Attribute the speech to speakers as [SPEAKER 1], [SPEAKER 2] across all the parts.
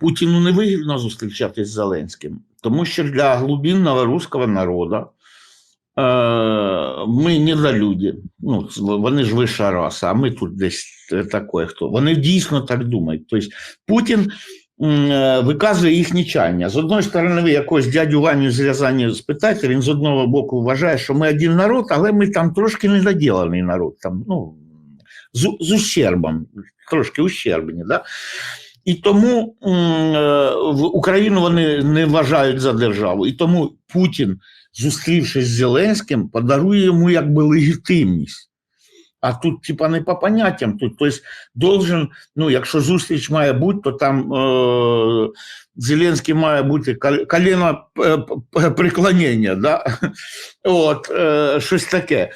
[SPEAKER 1] Путіну не вигідно зустрічатись з Зеленським, тому що для глубинного руського народу е, ми недолюді. Ну, вони ж вища раса, а ми тут десь таке хто. Вони дійсно так думають. Тобто Путін е, виказує їхні чання. З одної сторони, ви якогось дядю Ваню з Рязані спитаєте, він з одного боку вважає, що ми один народ, але ми там трошки недоділений народ. Там, ну, з, з ущербом, трошки ущербні. Да? І тому е, в Україну вони не вважають за державу. І тому Путін, зустрівшись з Зеленським, подарує йому якби легітимність. А тут, типа, не по поняттям. Тут, тобто, должен, ну, якщо зустріч має бути, то там е, Зеленський має бути кол- коліно е, преклонення, да? От, е, щось таке.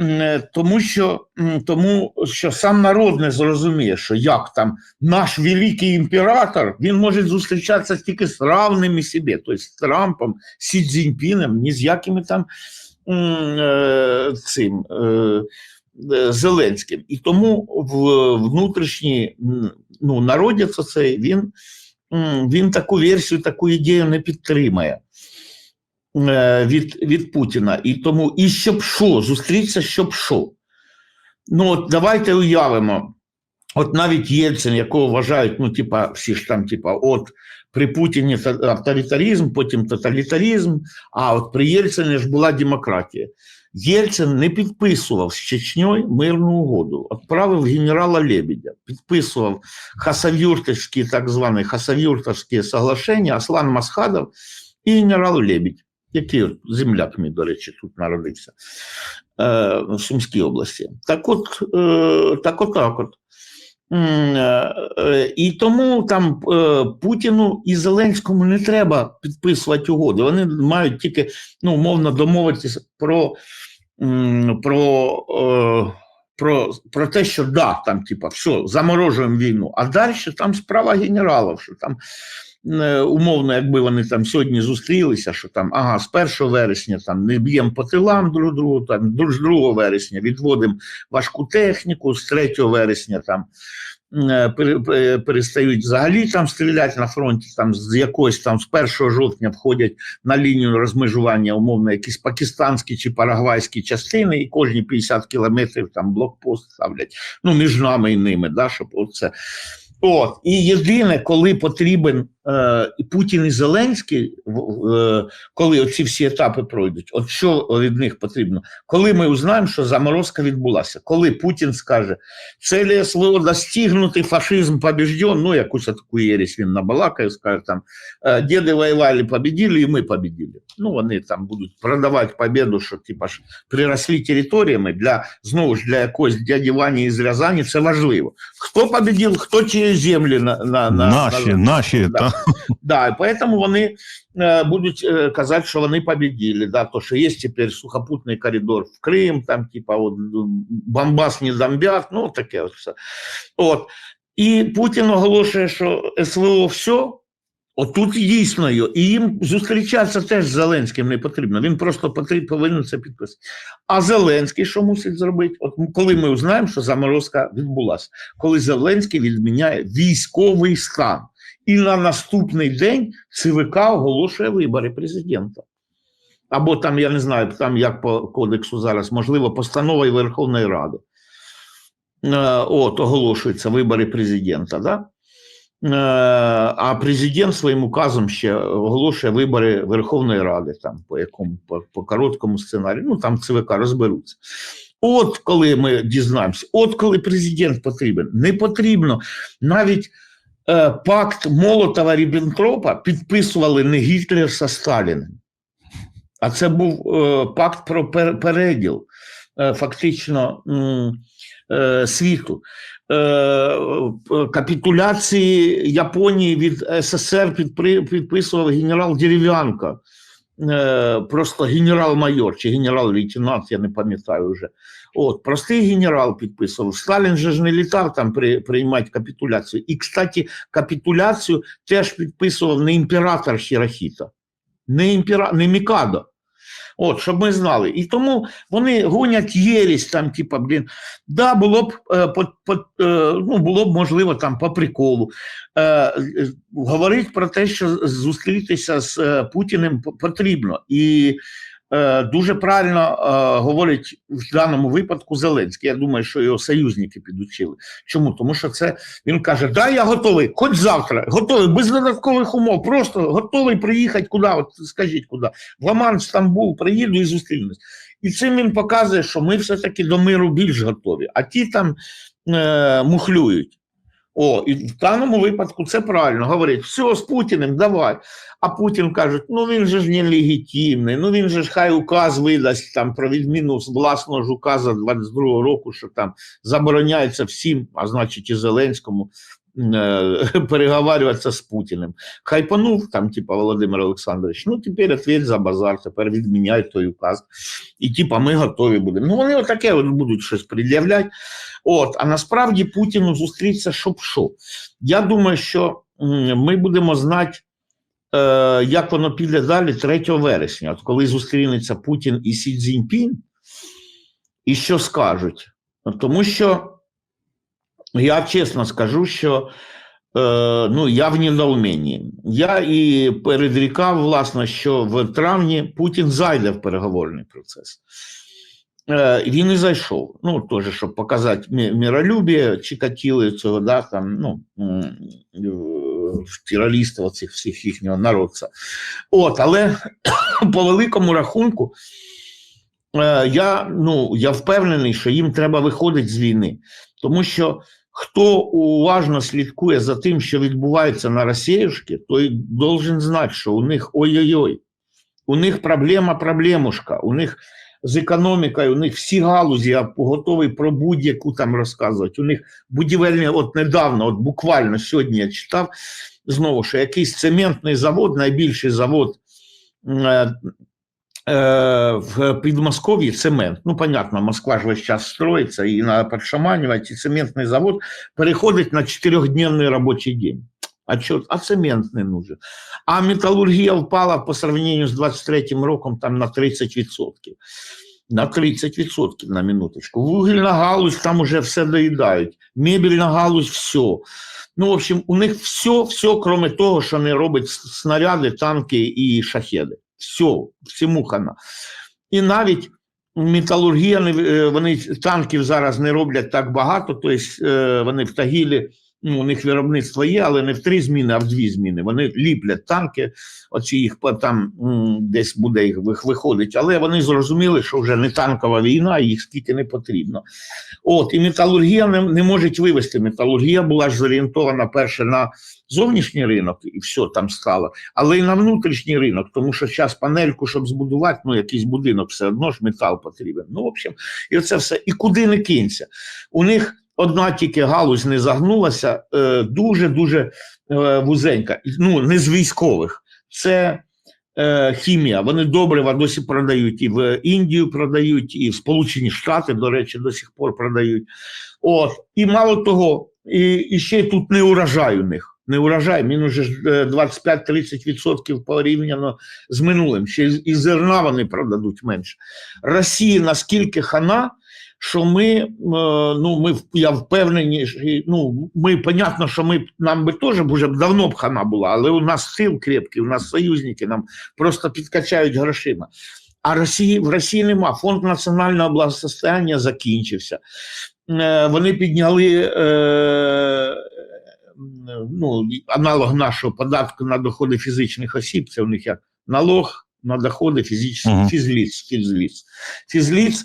[SPEAKER 1] Е, Тому що, тому що сам народ не зрозуміє, що як там наш великий імператор, він може зустрічатися тільки з равними собі, тобто з Трампом, Сі Цзіньпіном, ні з якими там е, цим е, Зеленським. І тому в внутрішній ну, народі цей, він, він таку версію, таку ідею не підтримає е, від, від Путіна. І тому і щоб що, зустрітися, щоб що. Ну, от давайте уявимо. От навіть Єльцин, якого вважають, ну, типа, всі ж там, типа, от при Путіні та- авторитаризм, потім тоталітаризм, а от при Єльцині ж була демократія. Єльцин не підписував з Чечньою мирну угоду, відправив генерала Лебедя, підписував хасавюртовські, так звані хасавюртовські соглашення, Аслан Масхадов і генерал Лебедь, який земляк мій, до речі, тут народився е, в Сумській області. Так от, е, так от, так от. Е, е, І тому там е, Путіну і Зеленському не треба підписувати угоди. Вони мають тільки ну, умовно домовитися про, про, про, про те, що да, там, типа, все, заморожуємо війну. А далі там справа генералів, що там умовно, якби вони там сьогодні зустрілися, що там ага, з 1 вересня там не б'ємо по тилам друг другу, там з 2 вересня відводимо важку техніку, з 3 вересня там е, пере- перестають взагалі там стріляти на фронті, там з якогось там з 1 жовтня входять на лінію розмежування, умовно, якісь пакистанські чи парагвайські частини, і кожні 50 кілометрів там блокпост ставлять. Ну, між нами і ними, да, щоб оце. От, і єдине, коли потрібен е, Путін і Зеленський, е, коли оці всі етапи пройдуть, от що від них потрібно? Коли ми узнаємо, що заморозка відбулася, коли Путін скаже, целі СВО достигнути, фашизм побежден, ну якусь таку єресь він набалакає, скаже там, е, діди воювали, победили, і ми победили. Ну, вони там будуть продавати победу, що типа ж приросли територіями для, знову ж, для якогось дяді Вані із Рязані, це важливо. Хто победив, хто ці землі на, на, на
[SPEAKER 2] наші,
[SPEAKER 1] на,
[SPEAKER 2] наші,
[SPEAKER 1] Да.
[SPEAKER 2] та
[SPEAKER 1] Да, і поэтому вони е, будуть е, казати, що вони победили, да, то, що є тепер сухопутний коридор в Крим, там, типа, от, Бомбас не зомбят, ну, таке от все. От. І Путін оголошує, що СВО все, Отут дійсно і їм зустрічатися теж з Зеленським не потрібно, він просто повинен це підписати. А Зеленський що мусить зробити? От коли ми узнаємо, що заморозка відбулася, коли Зеленський відміняє військовий стан. І на наступний день ЦВК оголошує вибори президента. Або там, я не знаю, там як по кодексу зараз, можливо, постановою Верховної Ради. Е, От, оголошуються вибори президента. Да? Е, А президент своїм указом ще оголошує вибори Верховної Ради, там, по якому по, по короткому сценарію. Ну там ЦВК розберуться. От коли ми дізнаємося, от коли президент потрібен, не потрібно навіть е, пакт Молотова Ріббентропа підписували не Гітлер со Сталіним, а це був е, пакт про пер- переділ фактично е, світу. Е, е, капітуляції Японії від СССР підписував генерал Дерев'янко. Е, просто генерал-майор чи генерал-лейтенант, я не пам'ятаю вже. От, простий генерал підписував. Сталін же ж не літав там при, приймати капітуляцію. І, кстати, капітуляцію теж підписував не імператор Хірохіта, не, імпера... не Мікадо. От, щоб ми знали. І тому вони гонять єрість, там, типа, блін, да, було б, е, по, по, е, ну, було б можливо там по приколу. Е, говорить про те, що зустрітися з е, Путіним потрібно. І дуже правильно е, говорить в даному випадку Зеленський. Я думаю, що його союзники підучили. Чому? Тому що це він каже: Да, я готовий, хоч завтра, готовий, без додаткових умов, просто готовий приїхати куди. От скажіть куди. В Оман, в Стамбул приїду і зустрінусь. І цим він показує, що ми все-таки до миру більш готові, а ті там е, мухлюють. О, і в даному випадку це правильно. Говорить, все з Путіним, давай. А Путін каже, ну він же ж нелегітимний, ну він же ж хай указ видасть там про відміну власного ж указу 22-го року, що там забороняється всім, а значить і Зеленському, е, переговарюватися з Путіним. Хайпанув там, типа Володимир Олександрович, ну тепер відповідь за базар, тепер відміняють той указ. І типа ми готові будемо. Ну вони отаке от будуть щось пред'являти. От, а насправді Путіну зустрітися щоб що. Я думаю, що ми будемо знати, е, як воно піде далі 3 вересня, от коли зустрінеться Путін і Сі Цзіньпін, і що скажуть. Тому що я чесно скажу, що е, ну, я в недоуменні. Я і передрікав, власне, що в травні Путін зайде в переговорний процес. Він і зайшов. Ну, теж, щоб показати миролюбие, Чикатіли цього, да, там, ну, е, терористів оцих всіх їхнього народця. От, але по великому рахунку, е, я, ну, я впевнений, що їм треба виходити з війни. Тому що хто уважно слідкує за тим, що відбувається на Росіюшки, той должен знати, що у них ой-ой-ой, у них проблема проблемушка, у них з економікою, у них всі галузі, я готовий про будь-яку там розказувати. У них будівельні, от недавно, от буквально сьогодні я читав знову, що якийсь цементний завод, найбільший завод е, е, в Підмосков'ї цемент. Ну, понятно, Москва ж весь час строїться, і підшаманювати, і цементний завод переходить на чотирьохдневний робочий день. А чо? А цемент не нужен. А металургія впала по сравнению з 23-м роком там на 30%. На 30% на минуточку. Вугільна галузь там уже все доїдають. Мебельна галузь все. Ну, в общем, у них все, все, кроме того, що не робить снаряди, танки і шахеди. Все, всьому хана. І навіть металургія, е, вони танків зараз не роблять так багато, тобто вони в Тагілі, ну, у них виробництво є, але не в три зміни, а в дві зміни. Вони ліплять танки, оці їх там десь буде їх виходить, але вони зрозуміли, що вже не танкова війна, їх скільки не потрібно. От, і металургія не, не може вивести. Металургія була ж зорієнтована перше на зовнішній ринок, і все там стало, але й на внутрішній ринок, тому що зараз панельку, щоб збудувати, ну якийсь будинок, все одно ж метал потрібен. Ну, в общем, і це все. І куди не кинься. У них одна тільки галузь не загнулася, е, дуже-дуже е, вузенька. Ну, не з військових. Це е, хімія. Вони добрива досі продають і в Індію продають, і в Сполучені Штати, до речі, до сих пор продають. От. І мало того, і, і ще тут не урожай у них. Не урожай, він уже е, 25-30% порівняно з минулим. Ще і зерна вони продадуть менше. Росії наскільки хана, що ми, е, ну, ми, я впевнений, що, ну, ми, понятно, що ми, нам би теж б давно б хана була, але у нас сил крепкий, у нас союзники, нам просто підкачають грошима. А Росії, в Росії нема. Фонд національного благосостояння закінчився. Е, Вони підняли е, ну, аналог нашого податку на доходи фізичних осіб. Це у них як налог на доходи фізичних
[SPEAKER 2] Мгм.
[SPEAKER 1] фізліц, фізліц. Фізліц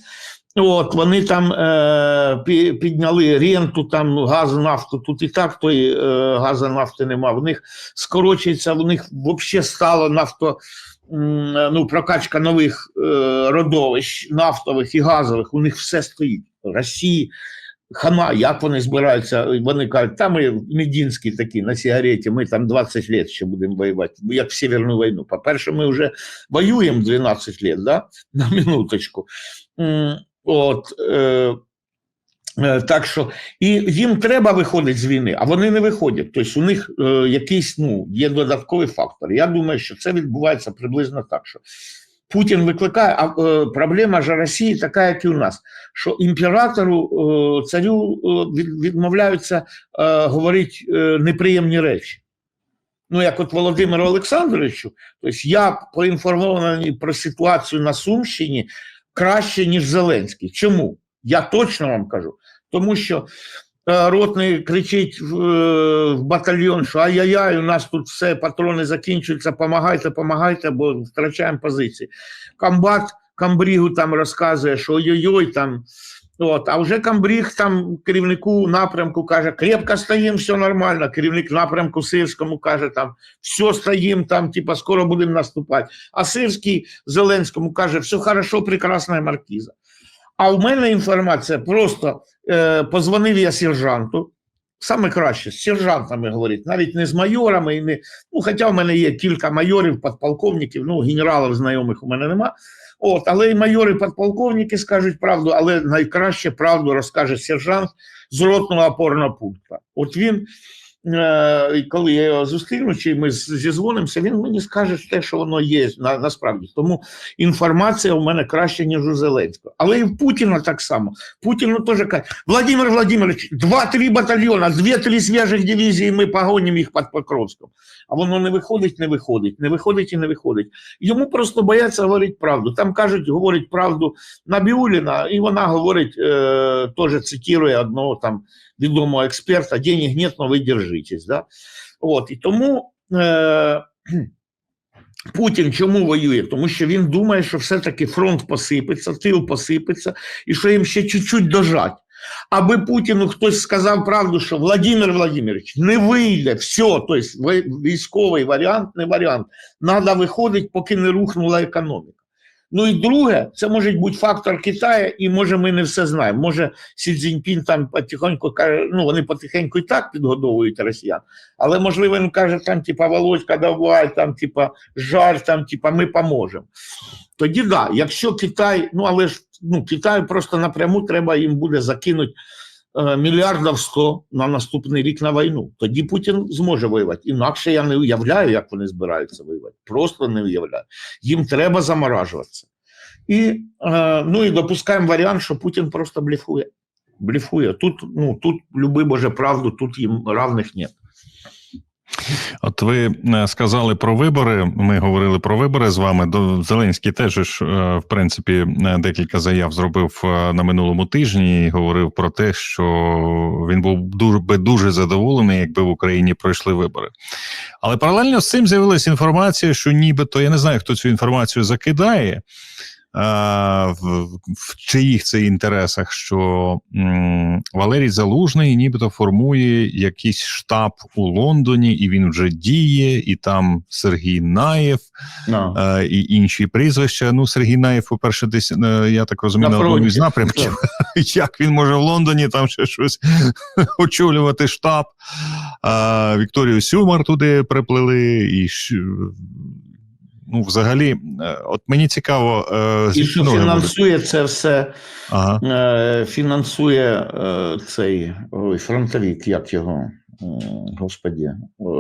[SPEAKER 1] От вони там е, підняли ренту, там газ, нафту. Тут і так той е, газу нафти нема. В них скорочується, в них взагалі стало нафто, м, ну, прокачка нових е, родовищ нафтових і газових. У них все стоїть. Росії хана, як вони збираються? Вони кажуть, та ми Медінські такі на сигареті, ми там 20 років ще будемо воювати, як в Северну війну. По-перше, ми вже воюємо 12 років, да? на минуточку. От, е, е, так що, і їм треба виходити з війни, а вони не виходять. Тобто у них е, якийсь ну, є додатковий фактор. Я думаю, що це відбувається приблизно так, що Путін викликає, а е, проблема ж Росії така, як і у нас, що імператору, е, царю е, відмовляються е, говорити е, неприємні речі. Ну, як от Володимиру Олександровичу, тобто я поінформований про ситуацію на Сумщині краще, ніж Зеленський. Чому? Я точно вам кажу. Тому що е, ротний кричить в, е, в батальйон, що ай-яй-яй, у нас тут все, патрони закінчуються, помагайте, помагайте, бо втрачаємо позиції. Комбат Камбрігу там розказує, що ой-ой-ой, там. От, а вже Камбріг там керівнику напрямку каже, крепко стоїмо, все нормально. Керівник напрямку Сирському каже, там все стоїмо, там, типа, скоро будемо наступати. А Сирський Зеленському каже, все хорошо, прекрасна маркіза. А в мене інформація просто е, позвонив я сержанту. Саме краще з сержантами говорить, навіть не з майорами, і не, ну, хоча в мене є кілька майорів, підполковників, ну, генералів знайомих у мене нема. От, але і майори, подполковники скажуть правду, але найкраще правду розкаже сержант з ротного опорного пункту. От він, коли я його зустріну, чи ми зізвонимося, він мені скаже те, що воно є на, насправді. Тому інформація у мене краще, ніж у Зеленського. Але і в Путіна так само. Путіну теж каже, Владимир Владимирович, два-три батальйона, дві-три свіжих дивізії, ми погонимо їх під Покровськом. А воно не виходить, не виходить, не виходить і не виходить. Йому просто бояться говорити правду. Там кажуть, говорить правду Набіуліна, і вона говорить, е, теж цитує одного там відомого експерта: денег нет, но ви держитесь. Да? От, і тому е, Путін чому воює? Тому що він думає, що все-таки фронт посипеться, тил посипеться, і що їм ще чуть-чуть дожать. Аби Путіну хтось сказав правду, що Владимир Владимирович не вийде, все, тобто військовий варіант, не варіант. Треба виходити, поки не рухнула економіка. Ну і друге, це може бути фактор Китаю, і може ми не все знаємо. Може, Сі Цзіньпін там потихоньку каже, ну вони потихеньку і так підгодовують росіян, але можливо він каже, там, типа, Володька, давай, там, типа, жаль, там, типа, ми поможемо. Тоді да, якщо Китай, ну але ж ну, Китаю просто напряму треба їм буде закинути мільярдів 100 на наступний рік на війну. Тоді Путін зможе воювати. Інакше я не уявляю, як вони збираються воювати. Просто не уявляю. Їм треба заморажуватися. І, е, ну, і допускаємо варіант, що Путін просто блефує. Блефує. Тут, ну, тут люби Боже правду, тут їм равних нет.
[SPEAKER 2] От ви е, сказали про вибори. Ми говорили про вибори з вами. До Зеленський теж е, в принципі е, декілька заяв зробив на минулому тижні. і Говорив про те, що він був дуже би дуже задоволений, якби в Україні пройшли вибори. Але паралельно з цим з'явилася інформація, що нібито я не знаю, хто цю інформацію закидає. А, В, в чиїх це інтересах, що м, Валерій Залужний нібито формує якийсь штаб у Лондоні, і він вже діє, і там Сергій Наєв
[SPEAKER 1] No.
[SPEAKER 2] е, і інші прізвища. Ну, Сергій Наєв, по-перше, десь е, я так розумію,
[SPEAKER 1] На
[SPEAKER 2] на, одному із напрямків. Як він може в Лондоні там ще щось очолювати штаб? Вікторію Сюмар туди приплели, і ну, взагалі, е, от мені цікаво, е,
[SPEAKER 1] І що фінансує це все,
[SPEAKER 2] ага.
[SPEAKER 1] е, фінансує цей ой, фронтовик, як його, господі,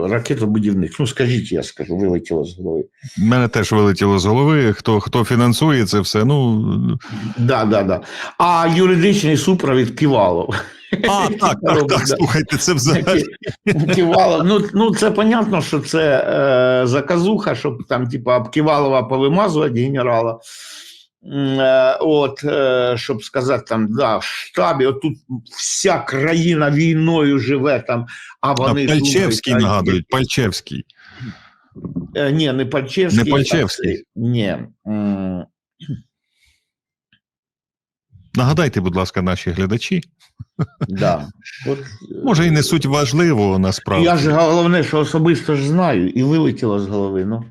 [SPEAKER 1] ракетобудівник. Ну, скажіть, я скажу, вилетіло з голови.
[SPEAKER 2] мене теж вилетіло з голови. Хто хто фінансує це все? Ну
[SPEAKER 1] Да, да, да. А юридичний супровід Ківалов.
[SPEAKER 2] А так, так, так. Слухайте, це взагалі.
[SPEAKER 1] Ківалов. Ну, ну, це понятно, що це е, заказуха, щоб там, типа, об Ківалова повимазувати генерала. Е, От, е, щоб сказати, там, да, в штабі, отут вся країна війною живе, там, а
[SPEAKER 2] А
[SPEAKER 1] вони.
[SPEAKER 2] Пальчевський
[SPEAKER 1] думають, а,
[SPEAKER 2] нагадують, Пальчевський.
[SPEAKER 1] Е, Ні, не Пальчевський.
[SPEAKER 2] Не Пальчевський.
[SPEAKER 1] а цей, Ні.
[SPEAKER 2] Нагадайте, будь ласка, наші глядачі.
[SPEAKER 1] Да. От, е,
[SPEAKER 2] Може, і не суть важливо насправді.
[SPEAKER 1] Я ж головне, що особисто ж знаю, і вилетіло з голови. Ну.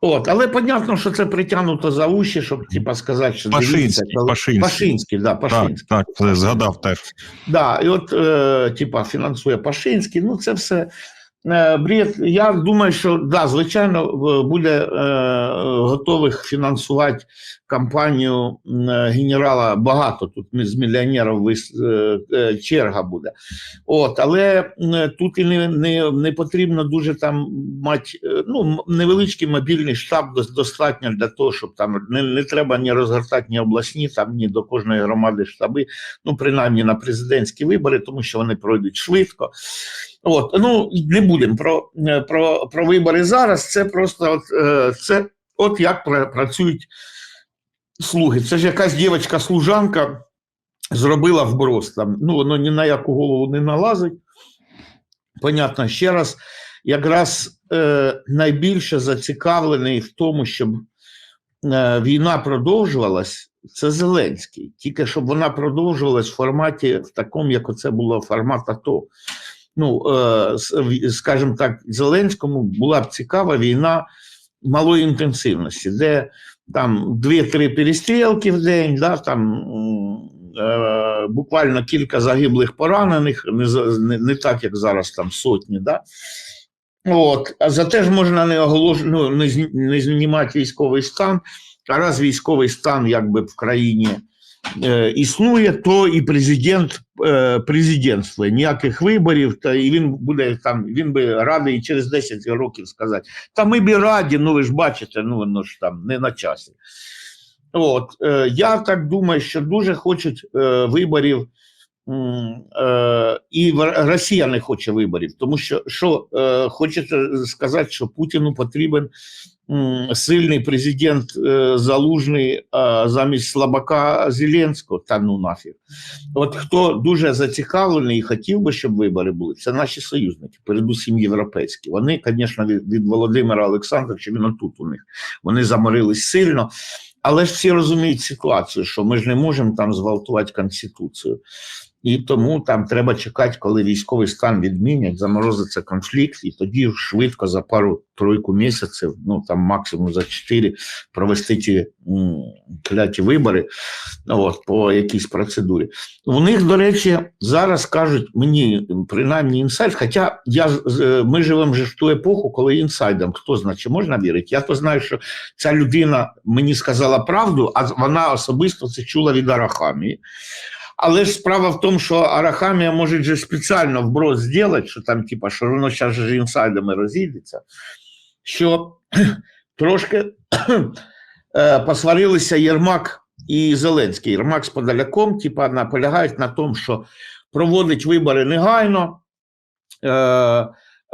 [SPEAKER 1] От, але понятно, що це притягнуто за уші, щоб типа сказати, що дивіться,
[SPEAKER 2] Пашинський,
[SPEAKER 1] коли-
[SPEAKER 2] Пашинський.
[SPEAKER 1] Пашинський, да,
[SPEAKER 2] Так,
[SPEAKER 1] Пашинський.
[SPEAKER 2] так, це згадав теж.
[SPEAKER 1] Да, і от, е, типа, фінансує Пашинський, ну це все е, бред. Я думаю, що да, звичайно, буде е, готових фінансувати кампанію е, генерала багато. Тут з мільйонерів е, е, черга буде. От, але тут і не, не, не потрібно дуже там мати ну, невеличкий мобільний штаб дос- достатньо для того, щоб там не, не треба ні розгортати ні обласні, там ні до кожної громади штаби, ну принаймні на президентські вибори, тому що вони пройдуть швидко. От, ну не будемо про, про, про вибори зараз. Це просто от, це от як пра- працюють слуги. Це ж якась дівчинка-служанка зробила вброс там. Ну, воно ні на яку голову не налазить. Понятно, ще раз, якраз е, найбільше зацікавлений в тому, щоб е, війна продовжувалась, це Зеленський. Тільки щоб вона продовжувалась в форматі, в такому, як оце було формат АТО. Ну, е, скажімо так, Зеленському була б цікава війна малої інтенсивності, де там дві-три перестрілки в день, да, там е, буквально кілька загиблих поранених, не, не, не так, як зараз там сотні. Да. От, а зате ж можна не оголош... ну, не, не знімати військовий стан, а раз військовий стан якби в країні існує, то і президент президентства. президентствує. Ніяких виборів, та і він буде там, він би радий через 10 років сказати: та ми б раді, ну ви ж бачите, ну воно ж там не на часі. От, е, я так думаю, що дуже хочуть е, виборів. Е, і Росія не хоче виборів, тому що що е, хочеться сказати, що Путіну потрібен сильний президент е, залужний замість слабака Зеленського, та ну нафіг. От хто дуже зацікавлений і хотів би, щоб вибори були, це наші союзники, передусім європейські. Вони, звісно, від, від Володимира Олександровича, він тут у них. Вони заморились сильно. Але ж всі розуміють ситуацію, що ми ж не можемо там зґвалтувати Конституцію. І тому там треба чекати, коли військовий стан відмінять, заморозиться конфлікт, і тоді швидко за пару-тройку місяців, ну там максимум за чотири, провести ті кляті вибори от, по якійсь процедурі. У них, до речі, зараз кажуть мені принаймні інсайд, хоча я, ми живемо вже в ту епоху, коли інсайдам, хто знає, чи можна вірити. Я то знаю, що ця людина мені сказала правду, а вона особисто це чула від Арахамії. Але ж справа в тому, що Арахамія може же спеціально вброс зробити, що там, типа, що воно зараз же інсайдами розійдеться, що трошки е, посварилися Єрмак і Зеленський. Єрмак з Подоляком, типа, наполягають на тому, що проводить вибори негайно, е,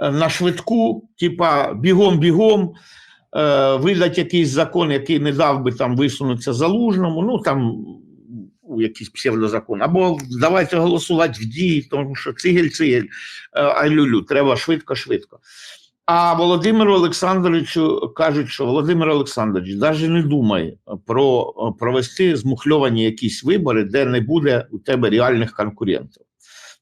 [SPEAKER 1] на швидку, типа, бігом-бігом, е, видать якийсь закон, який не дав би там висунутися залужному, ну там у якийсь псевдозакон, або давайте голосувати в дії, тому що цигель-цигель, е, треба швидко-швидко. А Володимиру Олександровичу кажуть, що Володимир Олександрович навіть не думай про провести змухльовані якісь вибори, де не буде у тебе реальних конкурентів.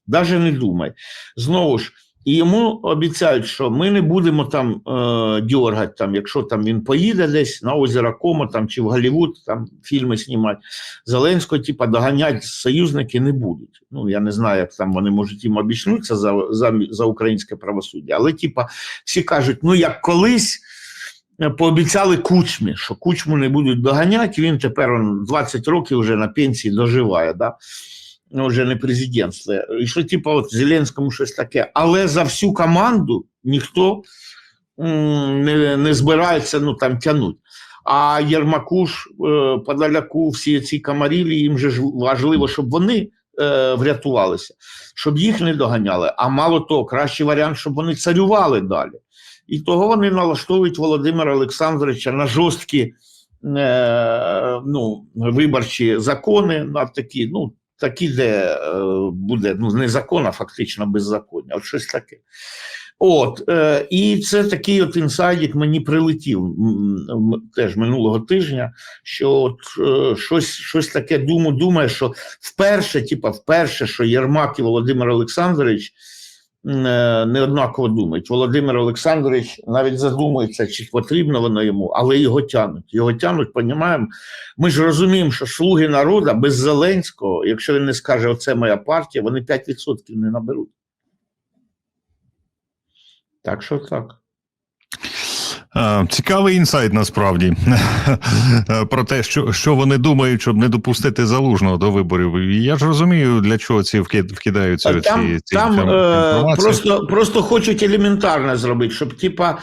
[SPEAKER 1] Навіть не думай. Знову ж, і йому обіцяють, що ми не будемо там е, дьоргати, там, якщо там він поїде десь на озеро Комо там, чи в Голлівуд там фільми знімати. Зеленського, типа, доганять союзники не будуть. Ну, я не знаю, як там вони можуть їм обічнутися за, за, за українське правосуддя, але, типа, всі кажуть, ну як колись. е, Пообіцяли кучмі, що кучму не будуть доганяти. Він тепер он, 20 років вже на пенсії доживає, да? Ну, вже не президентствує. І що, типу, от Зеленському щось таке. Але за всю команду ніхто не, не збирається ну, там тягнути. А Єрмаку ж, е, Подоляку, всі ці комарілі, їм же важливо, щоб вони е, врятувалися, щоб їх не доганяли. А мало того, кращий варіант, щоб вони царювали далі. І того вони налаштовують Володимира Олександровича на жорсткі е, ну, виборчі закони, на такі, ну, такі, де е, буде ну, не закон, а фактично беззаконня. От щось таке. От, е, і це такий от інсайдік мені прилетів теж минулого тижня, що от е, щось, щось таке думаю, думає, що вперше, типа, вперше, що Єрмак і Володимир Олександрович е, не однаково думають. Володимир Олександрович навіть задумується, чи потрібно воно йому, але його тянуть. Його тянуть, понімаємо. Ми ж розуміємо, що слуги народу без Зеленського, якщо він не скаже, оце моя партія, вони 5% не наберуть. Так що так.
[SPEAKER 2] Е, Цікавий інсайт насправді Е, про те, що, що вони думають, щоб не допустити залужного до виборів. Я ж розумію, для чого ці вкидаються
[SPEAKER 1] А там,
[SPEAKER 2] ці, ці
[SPEAKER 1] там
[SPEAKER 2] там
[SPEAKER 1] е, просто, просто хочуть елементарно зробити, щоб типа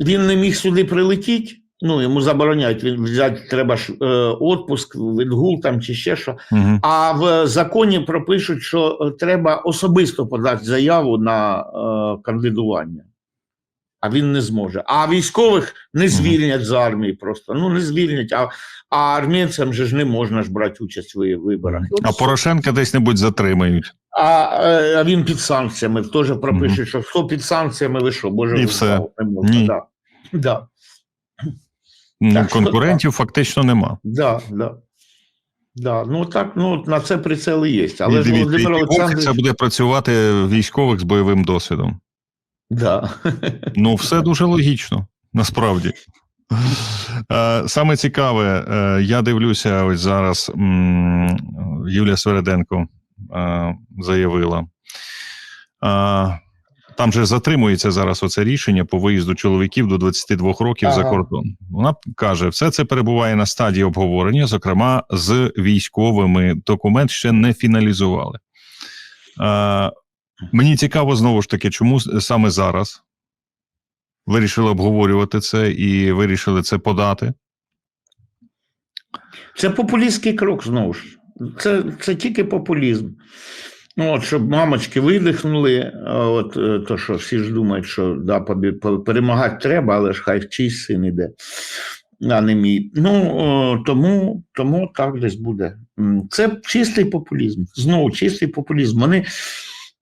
[SPEAKER 1] він не міг сюди прилетіти. Ну, йому забороняють він взяти треба ж е, отпуск, відгул там чи ще що.
[SPEAKER 2] Мгм.
[SPEAKER 1] А в законі пропишуть, що е, треба особисто подати заяву на е, кандидування. А він не зможе. А військових не звільнять з армії просто. Ну не звільнять. А, а армійцям же ж не можна ж брати участь в виборах. От
[SPEAKER 2] А. Порошенка десь небудь затримають.
[SPEAKER 1] А, е, а він під санкціями теж пропише, що хто під санкціями, ви що, Боже,
[SPEAKER 2] І все.
[SPEAKER 1] не можна.
[SPEAKER 2] Ні.
[SPEAKER 1] Да. Да,
[SPEAKER 2] Ну,
[SPEAKER 1] Так що
[SPEAKER 2] конкурентів фактично нема.
[SPEAKER 1] да, да. Да. Ну так, ну на це прицели є. Але ж Володимир Олександрович.
[SPEAKER 2] буде працювати військових з бойовим досвідом.
[SPEAKER 1] Да.
[SPEAKER 2] Ну, все дуже логічно, насправді. Саме цікаве, е, я дивлюся, ось зараз Юлія Свереденко заявила. Там же затримується зараз оце рішення по виїзду чоловіків до 22 років за кордон. Вона каже, все це перебуває на стадії обговорення, зокрема з військовими. Документ ще не фіналізували. Е, Мені цікаво знову ж таки, чому саме зараз вирішили обговорювати це і вирішили це подати.
[SPEAKER 1] Це популістський крок знову ж. Це, це тільки популізм. Ну, от, щоб мамочки видихнули, от е, то, що всі ж думають, що да, перемагати треба, але ж хай чийсь син іде, а не мій. Ну, о, тому, тому так десь буде. Це чистий популізм. Знову чистий популізм. Вони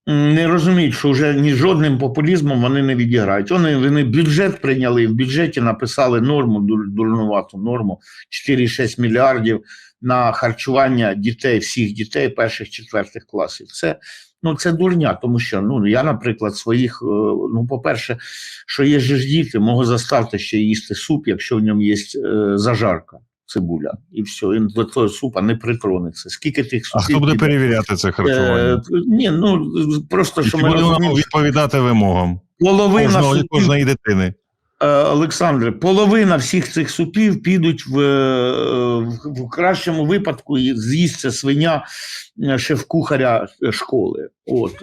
[SPEAKER 1] не розуміють, що вже ні жодним популізмом вони не відіграють. Вони, вони бюджет прийняли, в бюджеті написали норму, дур- дурнувату норму 4,6 мільярдів на харчування дітей, всіх дітей перших четвертих класів. Це, ну, це дурня, тому що ну, я, наприклад, своїх, е, ну, по-перше, що є ж діти, можу заставити ще їсти суп, якщо в ньому є е, зажарка. Цибуля, і все, він до того супа не притронеться. Скільки тих
[SPEAKER 2] А хто буде перевіряти це харчування?
[SPEAKER 1] Е, ні, ну просто що ми
[SPEAKER 2] буде
[SPEAKER 1] розуміємо,
[SPEAKER 2] відповідати вимогам
[SPEAKER 1] половина
[SPEAKER 2] кожного,
[SPEAKER 1] супів,
[SPEAKER 2] кожної дитини?
[SPEAKER 1] Е, Олександре, половина всіх цих супів підуть в, е, в, в кращому випадку і з'їсться свиня е, шеф-кухаря школи. От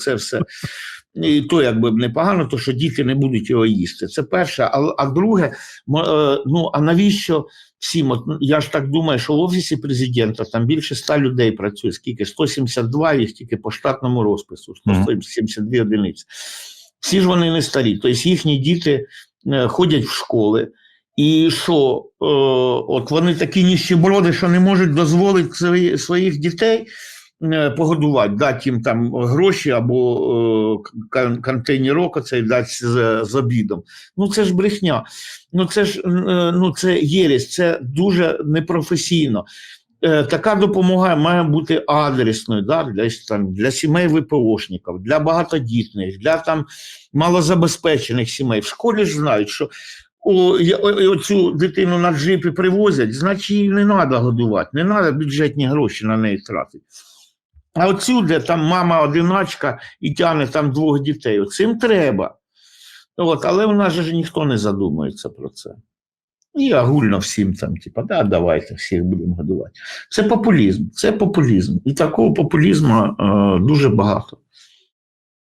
[SPEAKER 1] це все. І то якби непогано, то що діти не будуть його їсти. Це перше. А, а друге, е, ну а навіщо всім? От, ну, я ж так думаю, що в офісі президента там більше 100 людей працює. Скільки? 172 їх тільки по штатному розпису, 172 одиниці. Всі ж вони не старі. Тобто їхні діти е, ходять в школи. І що, е, от вони такі ніщеброди, що не можуть дозволити своїх дітей погодувати, дати їм там гроші або е, кон- контейнерок оцей дати з, з обідом. Ну це ж брехня. Ну це ж е, ну, це єресь, це дуже непрофесійно. Е, Така допомога має бути адресною да, для, там, для сімей ВПОшників, для багатодітних, для там малозабезпечених сімей. В школі ж знають, що о- оцю дитину на джипі привозять, значить її не треба годувати, не треба бюджетні гроші на неї тратити. А отсюди там мама одиначка і тягне там двох дітей, цим треба. От, але в нас же ніхто не задумується про це. І агульно всім там, типа, да, давайте всіх будемо годувати. Це популізм, це популізм. І такого популізму е, дуже багато.